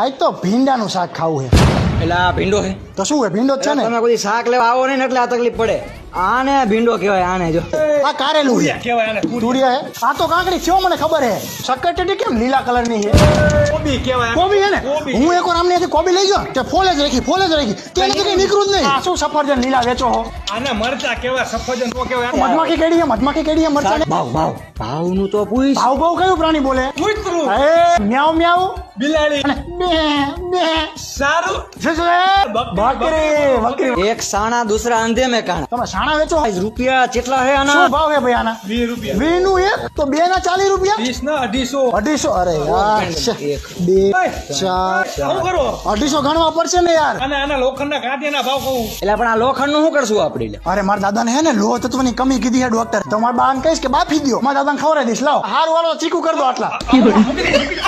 આજ તો ભીંડાનું શાક ખાવું છે. એટલે આ ભીંડો છે? તો શું હે ભીંડો જ છે ને? તમે કોઈ શાક લેવા આવો નહીં ને એટલે આ તકલીફ પડે. આને ભીંડો કહેવાય આને જો. આ કારેલું છે. કહેવાય આને તુરિયા હે આ તો કાંકડી છે મને ખબર હે શક્કરટેટી કેમ લીલા કલરની છે? કોબી કહેવાય કોબી હે ને? હું એક વાર આમની કોબી લઈ ગયો તે ફોલે જ રાખી ફોલે જ રાખી. તેનાથી કઈ નીકળું જ નહીં. આ શું સફરજન લીલા વેચો હો? આને મરચા કહેવાય સફરજન તો કહેવાય. મધમાખી કેડી છે મધમાખી કેડી છે મરચા ને ભાવ ભાવ. ભાવનું તો પૂછ. ભાવ ભાવ કયું પ્રાણી બોલે? કૂતરું એ મ્યાઉ મ્યાઉ. બિલાડી. અને બે બે. સારું. બકરી બકરી એક સાણા દૂસરા અંધે મે કાણા. તમે સાણા વેચો? આજ રૂપિયા કેટલા છે આના? શું ભાવ હે ભાઈ આના? 20 રૂપિયા. 20 નું એક? તો બે ના ચાલીસ રૂપિયા? 20 ના અઢીસો. અઢીસો? અરે યાર છે. એક. બે ઓય, ચાર શું કરો. 250 ગણવા પડશે ને યાર. અને આના લોખંડના કાંટિયાના ભાવ કહું. એટલે પણ આ લોખંડનું શું કરશું આપણે? અરે મારા દાદાને હે ને લોહ તત્વની કમી કીધી હે ડોક્ટર તો મારા બાને કહીશ કે બાફી દયો. મારા દાદાને ખવડાવી દઈશ લાવ. હારું વાળો ચીકુ કરી દો આટલા.